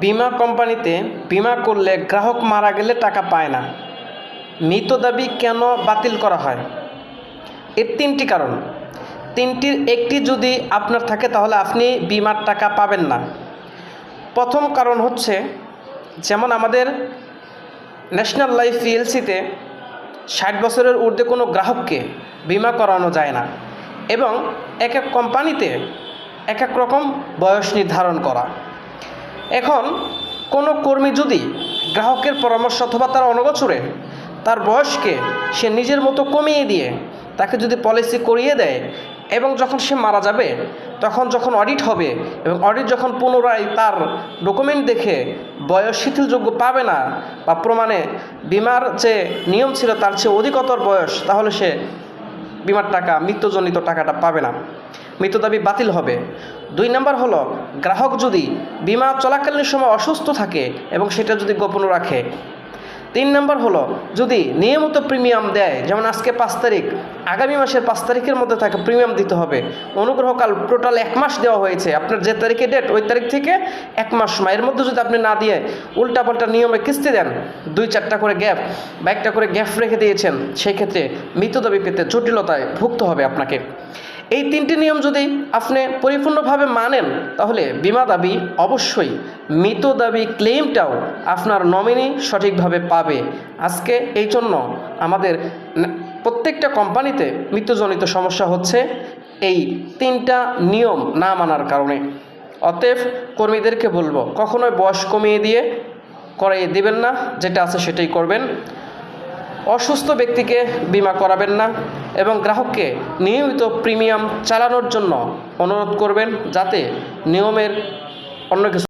বীমা কোম্পানিতে বীমা করলে গ্রাহক মারা গেলে টাকা পায় না। মৃত দাবি কেন বাতিল করা হয়? এর তিনটি কারণ। তিনটির একটি যদি আপনার থাকে তাহলে আপনি বিমার টাকা পাবেন না। প্রথম কারণ হচ্ছে, যেমন আমাদের ন্যাশনাল লাইফ পিএলসিতে ষাট বছরের ঊর্ধ্বে কোনো গ্রাহককে বিমা করানো যায় না এবং এক এক কোম্পানিতে এক এক রকম বয়স নির্ধারণ করা। এখন কোনো কর্মী যদি গ্রাহকের পরামর্শ অথবা তার অনগোচরে তার বয়সকে সে নিজের মতো কমিয়ে দিয়ে তাকে যদি পলিসি করিয়ে দেয় এবং যখন সে মারা যাবে, তখন যখন অডিট হবে এবং অডিট যখন পুনরায় তার ডকুমেন্ট দেখে বয়স শিথিলযোগ্য পাবে না বা প্রমাণে বিমার যে নিয়ম ছিল তার চেয়ে অধিকতর বয়স, তাহলে সে বিমার টাকা, মৃত্যুজনিত টাকাটা পাবে না। মৃত্যু দাবি বাতিল হবে। দুই নাম্বার হলো, গ্রাহক যদি বিমা চলাকালীন সময় অসুস্থ থাকে এবং সেটা যদি গোপন রাখে। তিন নম্বর হলো, যদি নিয়মিত প্রিমিয়াম দেয়, যেমন আজকে পাঁচ তারিখ, আগামী মাসের পাঁচ তারিখের মধ্যে তাকে প্রিমিয়াম দিতে হবে। অনুগ্রহকাল টোটাল এক মাস দেওয়া হয়েছে। আপনার যে তারিখে ডেট ওই তারিখ থেকে এক মাস সময়। এর মধ্যে যদি আপনি না দিয়ে উল্টাপাল্টা নিয়মে কিস্তি দেন, দুই চারটা করে গ্যাপ বা একটা করে গ্যাপ রেখে দিয়েছেন, সেই ক্ষেত্রে মৃত দাবি পেতে জটিলতায় ভুগতে হবে আপনাকে। এই তিনটি নিয়ম যদি আপনি পরিপূর্ণভাবে মানেন, তাহলে বিমা দাবি অবশ্যই মৃত দাবি ক্লেমটাও আপনার নমিনি সঠিকভাবে পাবে। আজকে এই জন্য আমাদের প্রত্যেকটা কোম্পানিতে মৃত্যুজনিত সমস্যা হচ্ছে এই তিনটা নিয়ম না মানার কারণে। অতএব কর্মীদেরকে বলব, কখনোই বয়স কমিয়ে দিয়ে করাইয়ে দেবেন না, যেটা আছে সেটাই করবেন। অসুস্থ ব্যক্তিকে বিমা করাবেন না এবং গ্রাহককে নিয়মিত প্রিমিয়াম চালানোর জন্য অনুরোধ করবেন যাতে নিয়মের অন্য কিছু